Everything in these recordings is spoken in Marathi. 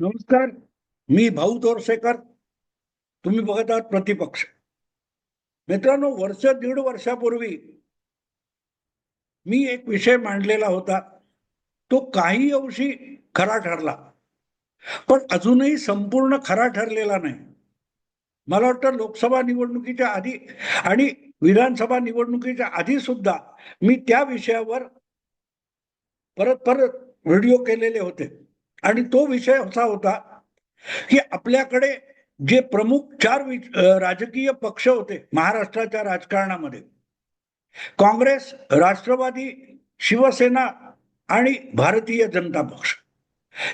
नमस्कार. मी भाऊ तोरसेकर तुम्ही बघत आहात प्रतिपक्ष. मित्रांनो वर्ष दीड वर्षापूर्वी मी एक विषय मांडलेला होता. तो काही अंशी खरा ठरला. पण अजूनही संपूर्ण खरा ठरलेला नाही. मला वाटतं लोकसभा निवडणुकीच्या आधी आणि विधानसभा निवडणुकीच्या आधी सुद्धा मी त्या विषयावर परत परत व्हिडिओ केलेले होते. आणि तो विषय असा होता की आपल्याकडे जे प्रमुख चार राजकीय पक्ष होते महाराष्ट्राच्या राजकारणामध्ये काँग्रेस राष्ट्रवादी शिवसेना आणि भारतीय जनता पक्ष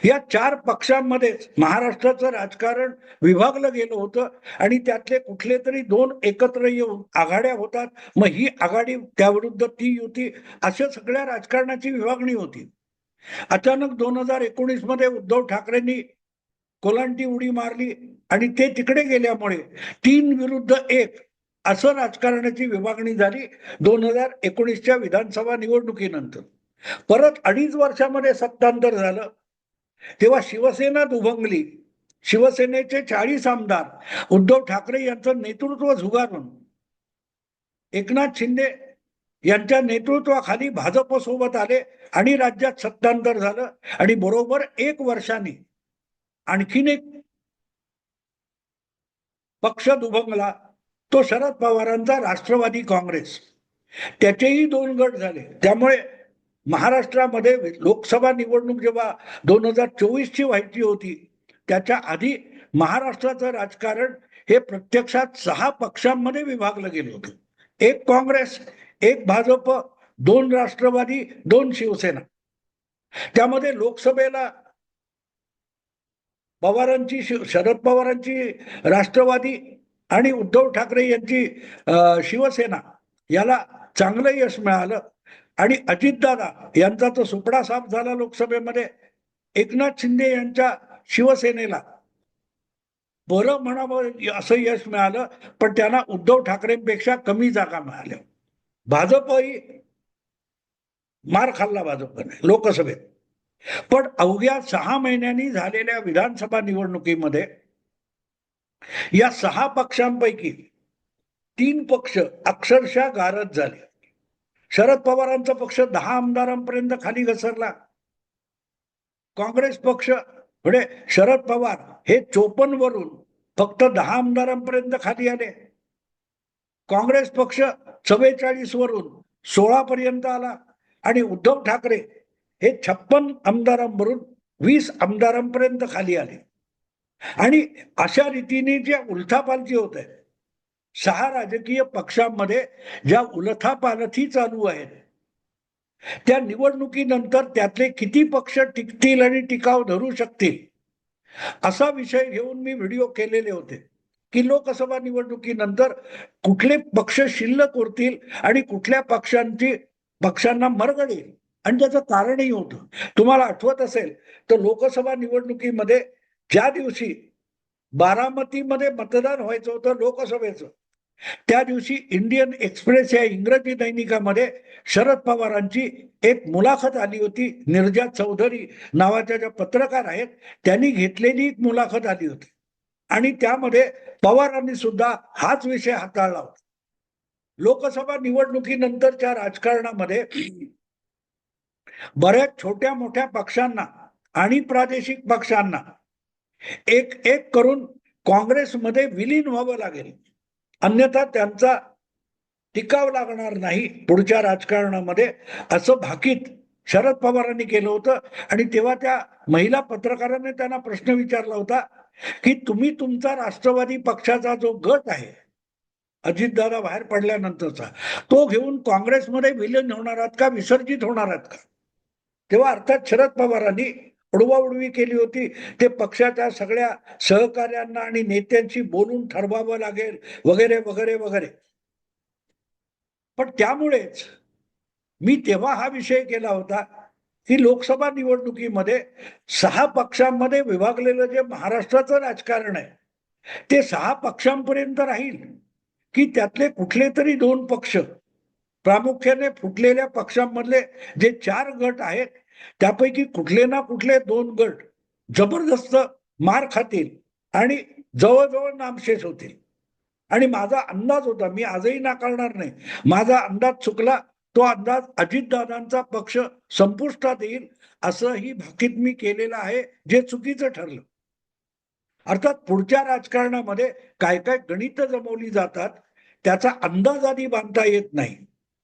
या चार पक्षांमध्येच महाराष्ट्राचं राजकारण विभागलं गेलं होतं आणि त्यातले कुठले तरी दोन एकत्र येऊन आघाड्या होतात. मग ही आघाडी त्याविरुद्ध ती युती अशा सगळ्या राजकारणाची विभागणी होती. अचानक दोन हजार एकोणीसमध्ये उद्धव ठाकरेंनी कोलांटी उडी मारली आणि ते तिकडे गेल्यामुळे तीन विरुद्ध एक असं राजकारणाची विभागणी झाली दोन हजार एकोणीसच्या विधानसभा निवडणुकीनंतर. परत अडीच वर्षामध्ये सत्तांतर झालं. तेव्हा शिवसेना दुभंगली शिवसेनेचे चाळीस आमदार उद्धव ठाकरे यांचं नेतृत्व झुगारून एकनाथ शिंदे यांच्या नेतृत्वाखाली भाजप सोबत आले आणि राज्यात सत्तांतर झालं. आणि बरोबर एक वर्षाने आणखीन एक पक्ष दुभंगला तो शरद पवारांचा राष्ट्रवादी काँग्रेस. त्याचेही दोन गट झाले. त्यामुळे महाराष्ट्रामध्ये लोकसभा निवडणूक जेव्हा दोन हजार चोवीसची व्हायची होती त्याच्या आधी महाराष्ट्राचं राजकारण हे प्रत्यक्षात सहा पक्षांमध्ये विभागलं गेलं होतं. एक काँग्रेस एक भाजप दोन राष्ट्रवादी दोन शिवसेना. त्यामध्ये लोकसभेला पवारांची शरद पवारांची राष्ट्रवादी आणि उद्धव ठाकरे यांची शिवसेना याला चांगलं यश मिळालं. आणि अजितदादा यांचा तो सुपडा साफ झाला लोकसभेमध्ये. एकनाथ शिंदे यांच्या शिवसेनेला. बरं म्हणावं असं यश मिळालं पण त्यांना उद्धव ठाकरेंपेक्षा कमी जागा मिळाल्या. भाजपही मार खाल्ला भाजपने लोकसभेत. पण अवघ्या सहा महिन्यांनी झालेल्या विधानसभा निवडणुकीमध्ये या सहा पक्षांपैकी तीन पक्ष अक्षरशः गारद झाले. शरद पवारांचा पक्ष दहा आमदारांपर्यंत खाली घसरला. काँग्रेस पक्ष म्हणजे शरद पवार हे चोपन्न वरून फक्त दहा आमदारांपर्यंत खाली आले. काँग्रेस पक्ष चव्वेचाळीस वरून सोळा पर्यंत आला. आणि उद्धव ठाकरे हे छप्पन आमदारांवरून वीस आमदारांपर्यंत खाली आले. आणि अशा रीतीने ज्या उलथापालथी होत आहे सहा राजकीय पक्षांमध्ये ज्या उलथापालथी चालू आहेत त्या निवडणुकीनंतर त्यातले किती पक्ष टिकतील आणि टिकाव धरू शकतील असा विषय घेऊन मी व्हिडिओ केलेले होते. की लोकसभा निवडणुकीनंतर कुठले पक्ष शिल्लक उरतील आणि कुठल्या पक्षांची पक्षांना मरगळेल येईल? आणि त्याचं कारणही होतं. तुम्हाला आठवत असेल तर लोकसभा निवडणुकीमध्ये ज्या दिवशी बारामतीमध्ये मतदान व्हायचं होतं लोकसभेचं त्या दिवशी इंडियन एक्सप्रेस या इंग्रजी दैनिकामध्ये शरद पवारांची एक मुलाखत आली होती. निर्जा चौधरी नावाच्या ज्या पत्रकार आहेत त्यांनी घेतलेली एक मुलाखत आली होती. आणि त्यामध्ये पवारांनी सुद्धा हाच विषय हाताळला होता. लोकसभा निवडणुकीनंतरच्या राजकारणामध्ये बऱ्याच छोट्या मोठ्या पक्षांना आणि प्रादेशिक पक्षांना एक एक करून काँग्रेसमध्ये विलीन व्हावं लागेल. अन्यथा त्यांचा टिकाव लागणार नाही पुढच्या राजकारणामध्ये असं भाकीत शरद पवारांनी केलं होतं. आणि तेव्हा त्या महिला पत्रकाराने त्यांना प्रश्न विचारला होता की तुम्ही तुमचा राष्ट्रवादी पक्षाचा जो गट आहे अजितदादा बाहेर पडल्यानंतरचा तो घेऊन काँग्रेसमध्ये विलीन होणार आहात का विसर्जित होणार आहात का? तेव्हा अर्थात शरद पवारांनी उडवाउडवी केली होती. ते पक्षाच्या सगळ्या सहकार्यांना आणि नेत्यांशी बोलून ठरवावं लागेल वगैरे वगैरे वगैरे. पण त्यामुळेच मी तेव्हा हा विषय केला होता की लोकसभा निवडणुकीमध्ये सहा पक्षांमध्ये विभागलेलं जे महाराष्ट्राचं राजकारण आहे ते सहा पक्षांपर्यंत राहील की त्यातले कुठले तरी दोन पक्ष प्रामुख्याने फुटलेल्या पक्षांमधले जे चार गट आहेत त्यापैकी कुठले ना कुठले दोन गट जबरदस्त मार खातील आणि जवळजवळ नामशेष होतील. आणि माझा अंदाज होता मी आजही नाकारणार नाही. माझा अंदाज चुकला तो अंदाज अजितदादांचा पक्ष संपुष्टात येईल असंही भाकीत मी केलेलं आहे जे चुकीचं ठरलं. अर्थात पुढच्या राजकारणामध्ये काय काय गणित जमवली जातात त्याचा अंदाज आधी बांधता येत नाही.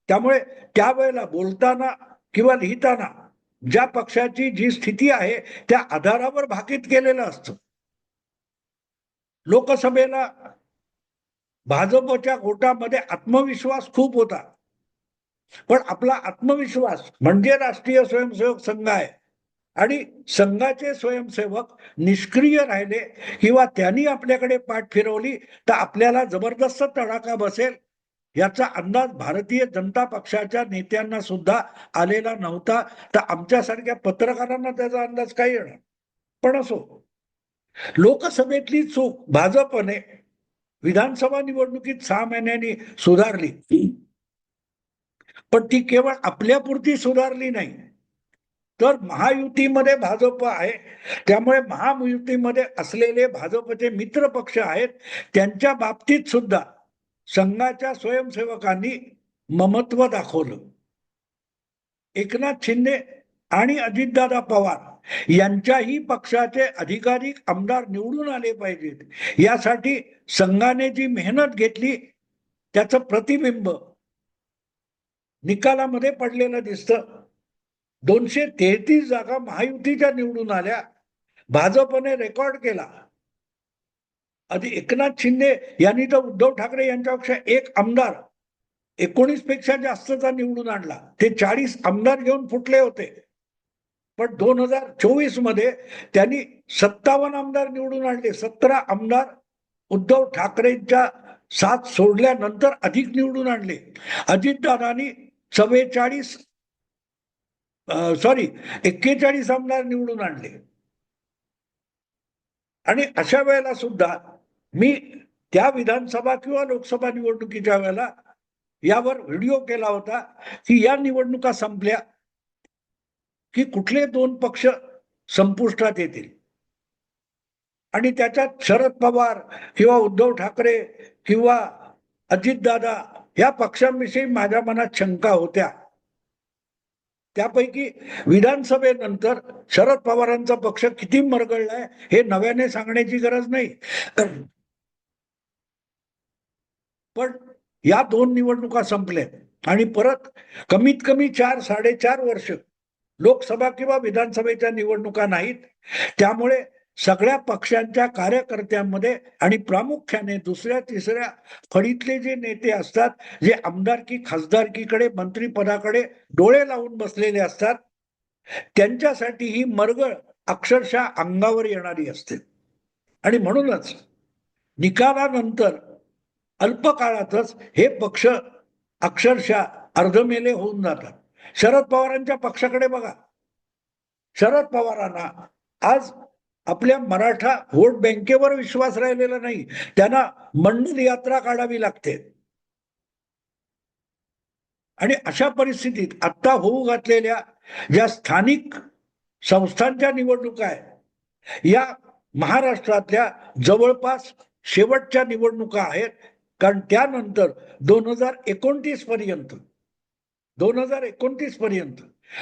त्यामुळे त्यावेळेला बोलताना किंवा लिहिताना ज्या पक्षाची जी स्थिती आहे त्या आधारावर भाकीत केलेलं असतं. लोकसभेला भाजपच्या गोटामध्ये आत्मविश्वास खूप होता. पण आपला आत्मविश्वास म्हणजे राष्ट्रीय स्वयंसेवक संघ आहे. आणि संघाचे स्वयंसेवक निष्क्रिय राहिले किंवा त्यांनी आपल्याकडे पाठ फिरवली तर आपल्याला जबरदस्त तडाखा बसेल याचा अंदाज भारतीय जनता पक्षाच्या नेत्यांना सुद्धा आलेला नव्हता. तर आमच्यासारख्या पत्रकारांना त्याचा अंदाज काय येणार. पण असो लोकसभेतली चूक भाजपने विधानसभा निवडणुकीत सहा महिन्यांनी सुधारली. पण ती केवळ आपल्यापुरती सुधारली नाही. तर महायुतीमध्ये भाजप आहे. त्यामुळे महायुतीमध्ये असलेले भाजपचे मित्र पक्ष आहेत. त्यांच्या बाबतीत सुद्धा संघाच्या स्वयंसेवकांनी ममत्व दाखवलं. एकनाथ शिंदे आणि अजितदादा पवार यांच्याही पक्षाचे अधिकाधिक आमदार निवडून आले पाहिजेत. यासाठी संघाने जी मेहनत घेतली त्याचं प्रतिबिंब निकालामध्ये पडलेलं दिसतं. दोनशे तेहतीस जागा महायुतीच्या निवडून आल्या. भाजपने रेकॉर्ड केला. आधी एकनाथ शिंदे यांनी तर उद्धव ठाकरे यांच्यापेक्षा एक आमदार एकोणीसपेक्षा जास्तचा निवडून आणला. ते चाळीस आमदार घेऊन फुटले होते. पण दोन हजार चोवीसमध्ये त्यांनी सत्तावन्न आमदार निवडून आणले. सतरा आमदार उद्धव ठाकरेंच्या साथ सोडल्यानंतर अधिक निवडून आणले. अजितदादांनी चव्वेचाळीस सॉरी एक्केचाळीस आमदार निवडून आणले. आणि अशा वेळेला सुद्धा मी त्या विधानसभा किंवा लोकसभा निवडणुकीच्या वेळेला यावर व्हिडिओ केला होता की या निवडणुका संपल्या की कुठले दोन पक्ष संपुष्टात येतील. आणि त्याच्यात शरद पवार किंवा उद्धव ठाकरे किंवा अजितदादा या पक्षांविषयी माझ्या मनात शंका होत्या. त्यापैकी विधानसभेनंतर शरद पवारांचा पक्ष किती मरगळलाय हे नव्याने सांगण्याची गरज नाही. पण या दोन निवडणुका संपल्या आणि परत कमीत कमी चार साडेचार वर्ष लोकसभा किंवा विधानसभेच्या निवडणुका नाहीत. त्यामुळे सगळ्या पक्षांच्या कार्यकर्त्यांमध्ये आणि प्रामुख्याने दुसऱ्या तिसऱ्या फळीतले जे नेते असतात जे आमदारकी खासदारकीकडे मंत्रीपदाकडे डोळे लावून बसलेले असतात त्यांच्यासाठी ही मरगळ अक्षरशः अंगावर येणारी असते. आणि म्हणूनच निकालानंतर अल्प काळातच हे पक्ष अक्षरशः अर्धमेले होऊन जातात. शरद पवारांच्या पक्षाकडे बघा. शरद पवारांना आज आपल्या मराठा व्होट बँकेवर विश्वास राहिलेला नाही. त्यांना मंडल यात्रा काढावी लागते. आणि अशा परिस्थितीत आता होऊ घातलेल्या ज्या स्थानिक संस्थांच्या निवडणुका आहेत या महाराष्ट्रातल्या जवळपास शेवटच्या निवडणुका आहेत. कारण त्यानंतर दोन हजार एकोणतीस पर्यंत दोन हजार एकोणतीस पर्यंत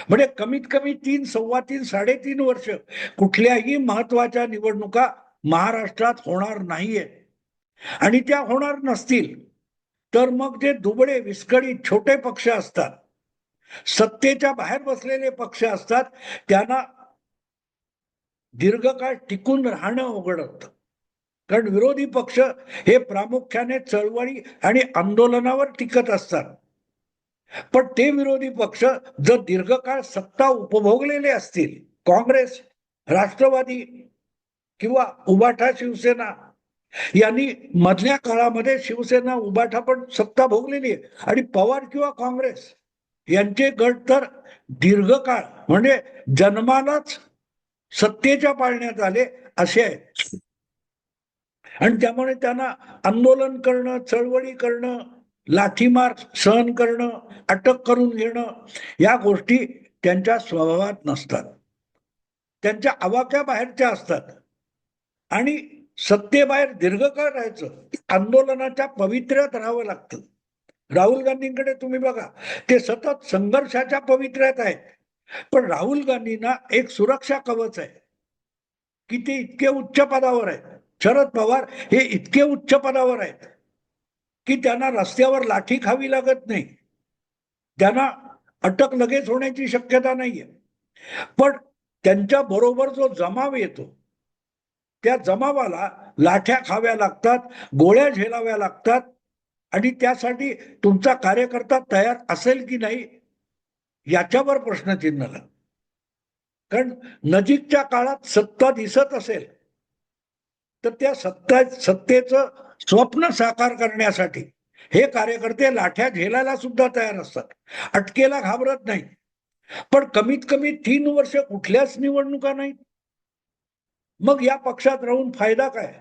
म्हणजे कमीत कमी तीन सव्वा तीन साडेतीन वर्ष कुठल्याही महत्त्वाच्या निवडणुका महाराष्ट्रात होणार नाहीये. आणि त्या होणार नसतील तर मग जे दुबळे विस्कळीत छोटे पक्ष असतात सत्तेच्या बाहेर बसलेले पक्ष असतात त्यांना दीर्घकाळ टिकून राहणं अवघड कारण विरोधी पक्ष हे प्रामुख्याने चळवळी आणि आंदोलनावर टिकत असतात. पण ते विरोधी पक्ष जर दीर्घकाळ सत्ता उपभोगलेले असतील काँग्रेस राष्ट्रवादी किंवा उबाठा शिवसेना यांनी मधल्या काळामध्ये शिवसेना उबाठा पण सत्ता भोगलेली आहे. आणि पवार किंवा काँग्रेस यांचे गट तर दीर्घकाळ म्हणजे जन्मालाच सत्तेच्या पाळण्यात आले असे आहेत आणि त्यामुळे त्यांना आंदोलन करणं चळवळी करणं लाठीमार सहन करणं अटक करून घेणं या गोष्टी त्यांच्या स्वभावात नसतात. त्यांच्या आवाक्या बाहेरच्या असतात. आणि सत्तेबाहेर दीर्घकाळ राहायचं आंदोलनाच्या पवित्र्यात राहावं लागतं. राहुल गांधींकडे तुम्ही बघा ते सतत संघर्षाच्या पवित्र्यात आहेत. पण राहुल गांधींना एक सुरक्षा कवच आहे. की ते इतके उच्च पदावर आहेत. शरद पवार हे इतके उच्च पदावर आहेत. की त्यांना रस्त्यावर लाठी खावी लागत नाही. त्यांना अटक लगेच होण्याची शक्यता नाहीये. पण त्यांच्या बरोबर जो जमाव येतो त्या जमावाला लाठ्या खाव्या लागतात गोळ्या झेलाव्या लागतात आणि त्यासाठी तुमचा कार्यकर्ता तयार असेल की नाही याच्यावर प्रश्नचिन्ह लागत कारण नजीकच्या काळात सत्ता दिसत असेल तर त्या सत्ता सत्तेचं स्वप्न साकार करण्यासाठी. हे कार्यकर्ते लाठ्या झेलायला सुद्धा तयार असतात अटकेला घाबरत नाही पण कमीत कमी तीन वर्ष कुठल्याच निवडणुका नाहीत. मग या पक्षात राहून फायदा काय?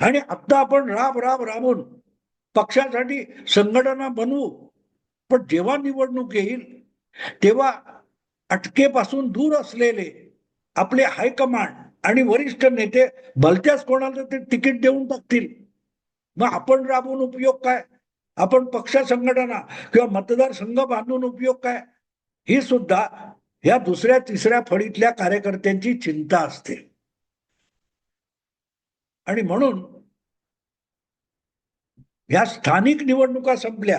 आणि आता आपण राब राब राबून पक्षासाठी संघटना बनवू. पण जेव्हा निवडणूक येईल तेव्हा अटकेपासून दूर असलेले आपले हायकमांड आणि वरिष्ठ नेते भलत्याच कोणाला ते तिकीट देऊन टाकतील? मग आपण राबवून उपयोग काय? आपण पक्ष संघटना किंवा मतदारसंघ बांधून उपयोग काय? ही सुद्धा या दुसऱ्या तिसऱ्या फळीतल्या कार्यकर्त्यांची चिंता असते. आणि म्हणून या स्थानिक निवडणुका संपल्या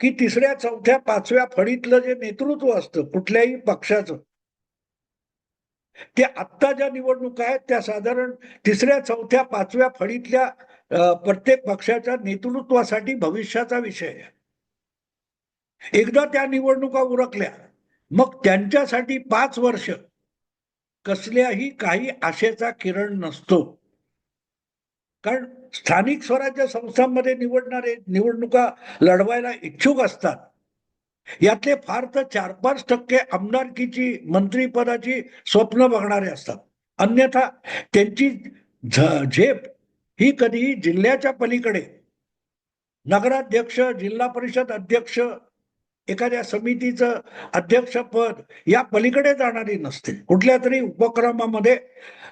की तिसऱ्या चौथ्या पाचव्या फळीतलं जे नेतृत्व असतं कुठल्याही पक्षाचं ते आत्ता ज्या निवडणुका आहेत त्या साधारण तिसऱ्या चौथ्या पाचव्या फळीतल्या प्रत्येक पक्षाच्या नेतृत्वासाठी भविष्याचा विषय आहे. एकदा त्या निवडणुका उरकल्या मग त्यांच्यासाठी पाच वर्ष कसल्याही काही आशेचा किरण नसतो. कारण स्थानिक स्वराज्य संस्थांमध्ये निवडणारे निवडणुका लढवायला इच्छुक असतात. यातले फार तर चार पाच टक्के आमदारकीची मंत्रीपदाची स्वप्न बघणारे असतात. अन्यथा त्यांची झेप ही कधीही जिल्ह्याच्या पलीकडे नगराध्यक्ष जिल्हा परिषद अध्यक्ष एखाद्या समितीचं अध्यक्षपद या पलीकडे जाणारी नसते. कुठल्या तरी उपक्रमामध्ये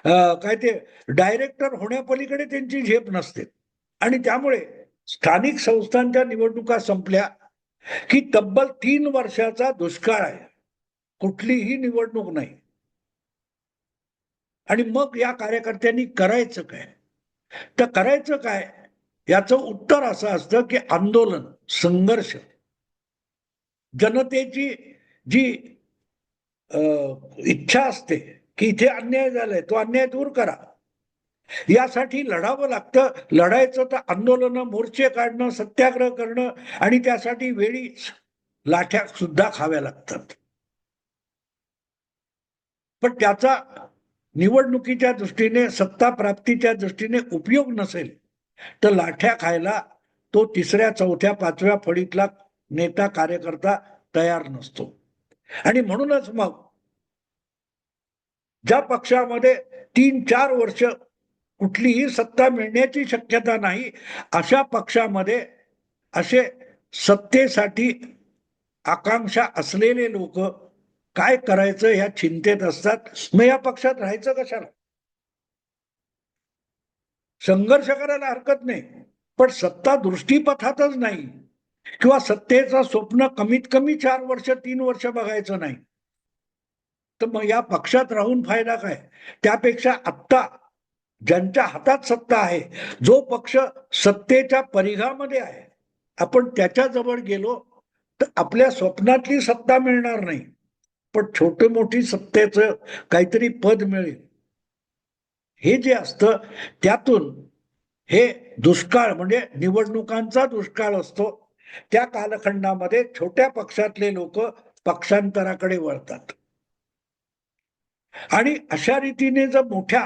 काय ते डायरेक्टर होण्यापलीकडे त्यांची झेप नसते. आणि त्यामुळे स्थानिक संस्थांच्या निवडणुका संपल्या की तब्बल तीन वर्षाचा दुष्काळ आहे. कुठलीही निवडणूक नाही. आणि मग या कार्यकर्त्यांनी करायचं काय? तर करायचं काय? याचं उत्तर असं असतं की आंदोलन संघर्ष. जनतेची जी अं, इच्छा असते की इथे अन्याय झालाय तो अन्याय दूर करा. यासाठी लढावं लागतं. लढायचं तर आंदोलन मोर्चे काढणं सत्याग्रह करणं आणि त्यासाठी वेळीच लाठ्या सुद्धा खाव्या लागतात. पण त्याचा निवडणुकीच्या दृष्टीने सत्ता प्राप्तीच्या दृष्टीने उपयोग नसेल तर लाठ्या खायला तो तिसऱ्या चौथ्या पाचव्या फळीतला नेता कार्यकर्ता तयार नसतो. आणि म्हणूनच मग ज्या पक्षामध्ये तीन चार वर्ष कुठलीही सत्ता मिळण्याची शक्यता नाही अशा पक्षामध्ये असे सत्तेसाठी आकांक्षा असलेले लोक काय करायचं ह्या चिंतेत असतात? मग या पक्षात राहायचं कशाला? संघर्ष करायला हरकत नाही. पण सत्ता दृष्टीपथातच नाही. किंवा सत्तेचं स्वप्न कमीत कमी चार वर्ष तीन वर्ष बघायचं नाही. तर मग या पक्षात राहून फायदा काय? त्यापेक्षा आत्ता ज्यांच्या हातात सत्ता आहे जो पक्ष सत्तेच्या परिघामध्ये आहे आपण त्याच्याजवळ गेलो तर आपल्या स्वप्नातली सत्ता मिळणार नाही. पण छोटे मोठी सत्तेचं काहीतरी पद मिळेल. हे जे असतं त्यातून हे दुष्काळ म्हणजे निवडणुकांचा दुष्काळ असतो त्या कालखंडामध्ये छोट्या पक्षातले लोक पक्षांतराकडे वळतात. आणि अशा रीतीने जर मोठ्या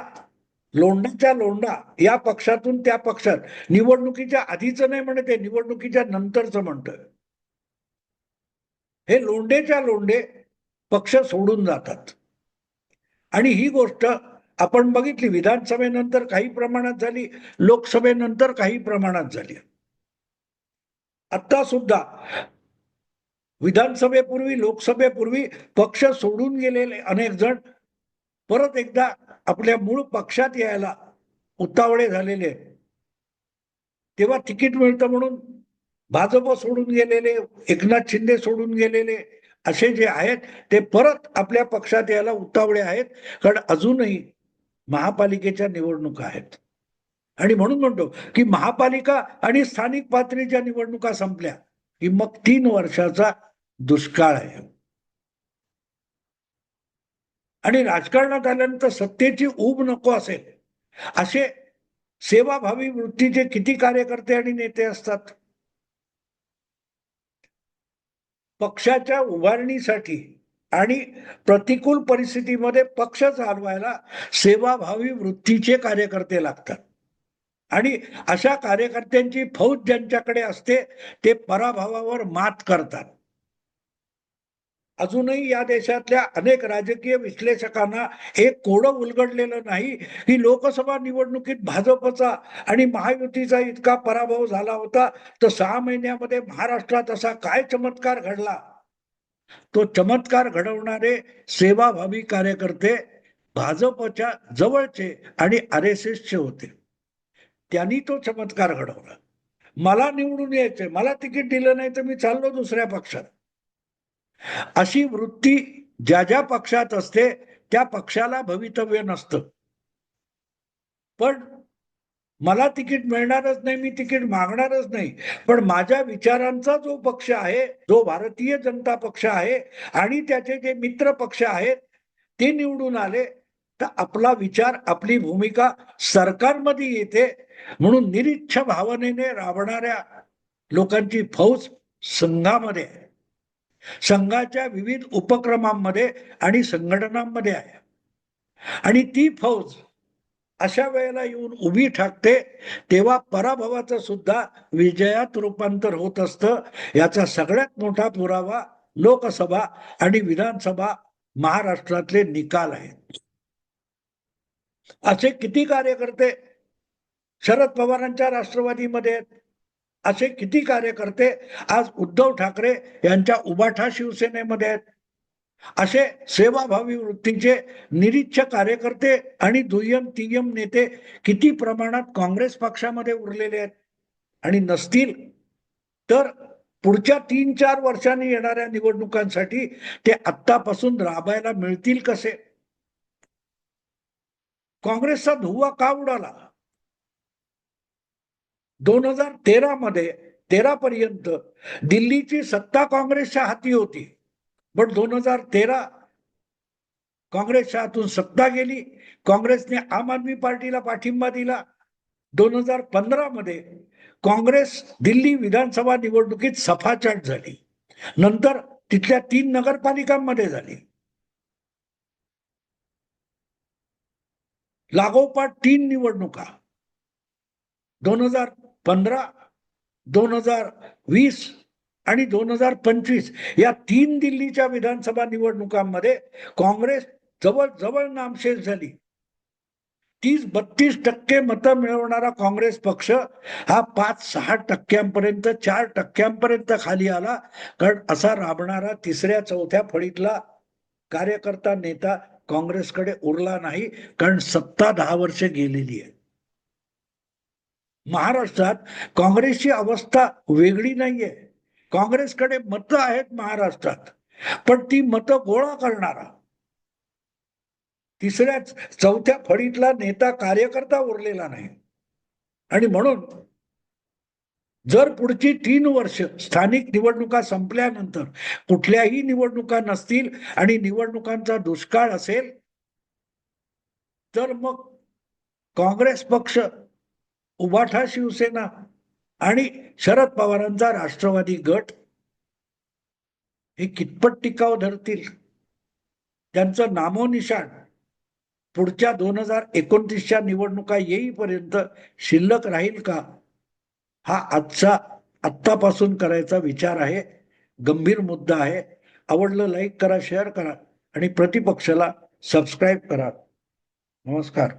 लोंढाच्या लोंढा या पक्षातून त्या पक्षात. निवडणुकीच्या आधीच नाही म्हणते निवडणुकीच्या नंतरच म्हणतोय. हे लोंढेच्या लोंढे पक्ष सोडून जातात. आणि ही गोष्ट आपण बघितली विधानसभेनंतर काही प्रमाणात झाली लोकसभेनंतर काही प्रमाणात झाली. आता सुद्धा विधानसभेपूर्वी लोकसभेपूर्वी पक्ष सोडून गेलेले अनेक जण परत एकदा आपल्या मूळ पक्षात यायला उतावळे झालेले तेव्हा तिकीट मिळतं म्हणून भाजप सोडून गेलेले एकनाथ शिंदे सोडून गेलेले असे जे आहेत ते परत आपल्या पक्षात यायला उतावळे आहेत. कारण अजूनही महापालिकेच्या निवडणुका आहेत. आणि म्हणून म्हणतो की महापालिका आणि स्थानिक पातळीच्या निवडणुका संपल्या की मग तीन वर्षाचा दुष्काळ आहे. आणि राजकारणात आल्यानंतर सत्तेची ऊब नको असेल असे सेवाभावी वृत्तीचे किती कार्यकर्ते आणि नेते असतात? पक्षाच्या उभारणीसाठी आणि प्रतिकूल परिस्थितीमध्ये पक्ष चालवायला सेवाभावी वृत्तीचे कार्यकर्ते लागतात. आणि अशा कार्यकर्त्यांची फौज ज्यांच्याकडे असते ते पराभवावर मात करतात. अजूनही या देशातल्या अनेक राजकीय विश्लेषकांना हे कोडं उलगडलेलं नाही की लोकसभा निवडणुकीत भाजपचा आणि महायुतीचा इतका पराभव झाला होता. तर सहा महिन्यामध्ये महाराष्ट्रात असा काय चमत्कार घडला? तो चमत्कार घडवणारे सेवाभावी कार्यकर्ते भाजपच्या जवळचे आणि आर एस एसचे होते. त्यांनी तो चमत्कार घडवला. मला निवडून यायचंय. मला तिकीट दिलं नाही तर मी चाललो दुसऱ्या पक्षात. अशी वृत्ती ज्या ज्या पक्षात असते त्या पक्षाला भवितव्य नसतं. पण मला तिकीट मिळणारच नाही मी तिकीट मागणारच नाही. पण माझ्या विचारांचा जो पक्ष आहे जो भारतीय जनता पक्ष आहे आणि त्याचे जे मित्र पक्ष आहेत ते निवडून आले तर आपला विचार आपली भूमिका सरकारमध्ये येते. म्हणून निरीच्छ भावनेने राबणाऱ्या लोकांची फौज संघामध्ये आहे. संघाच्या विविध उपक्रमांमध्ये आणि संघटनांमध्ये आहे. आणि ती फौज अशा वेळेला येऊन उभी ठाकते तेव्हा पराभवाचं सुद्धा विजयात रूपांतर होत असतं. याचा सगळ्यात मोठा पुरावा लोकसभा आणि विधानसभा महाराष्ट्रातले निकाल आहेत. असे किती कार्यकर्ते शरद पवारांच्या राष्ट्रवादीमध्ये आहेत? असे किती कार्यकर्ते आज उद्धव ठाकरे यांच्या उबाठा शिवसेनेमध्ये आहेत. असे सेवाभावी वृत्तीचे निरीच्छ कार्यकर्ते आणि दुय्यम तिय्यम नेते किती प्रमाणात काँग्रेस पक्षामध्ये उरलेले आहेत. आणि नसतील तर पुढच्या तीन चार वर्षांनी येणाऱ्या निवडणुकांसाठी ते आत्तापासून राबायला मिळतील कसे? काँग्रेसचा धुव्वा का उडाला? दोन हजार तेरा मध्ये तेरा पर्यंत दिल्लीची सत्ता काँग्रेसच्या हाती होती. पण दोन हजार तेरा काँग्रेसच्या हातून सत्ता गेली. काँग्रेसने आम आदमी पार्टीला पाठिंबा दिला. दोन हजार पंधरा मध्ये काँग्रेस दिल्ली विधानसभा निवडणुकीत सफाचट झाली. नंतर तिथल्या तीन नगरपालिकांमध्ये झाली. लागोपाठ तीन निवडणुका. दोन हजार पंधरा दोन हजार वीस आणि दोन हजार पंचवीस या तीन दिल्लीच्या विधानसभा निवडणुकांमध्ये काँग्रेस जवळजवळ नामशेष झाली. तीस बत्तीस टक्के मतं मिळवणारा काँग्रेस पक्ष हा पाच सहा टक्क्यांपर्यंत चार टक्क्यांपर्यंत खाली आला. कारण असा राबणारा तिसऱ्या चौथ्या फळीतला कार्यकर्ता नेता काँग्रेसकडे उरला नाही. कारण सत्ता दहा वर्षे गेलेली आहे. महाराष्ट्रात काँग्रेसची अवस्था वेगळी नाहीये. काँग्रेसकडे मतं आहेत महाराष्ट्रात पण ती मतं गोळा करणारा. तिसऱ्या चौथ्या फळीतला नेता कार्यकर्ता उरलेला नाही. आणि म्हणून जर पुढची तीन वर्ष स्थानिक निवडणुका संपल्यानंतर कुठल्याही निवडणुका नसतील आणि निवडणुकांचा दुष्काळ असेल तर मग काँग्रेस पक्ष उबाठा शिवसेना आणि शरद पवारांचा राष्ट्रवादी गट हे कितपत टिकाव धरतील? त्यांचं नामोनिशाण पुढच्या दोन हजार एकोणतीसच्या निवडणुका येईपर्यंत शिल्लक राहील का? हा आजचा आत्तापासून करायचा विचार आहे. गंभीर मुद्दा आहे. आवडलं लाईक करा शेअर करा आणि प्रतिपक्षाला सबस्क्राईब करा. नमस्कार.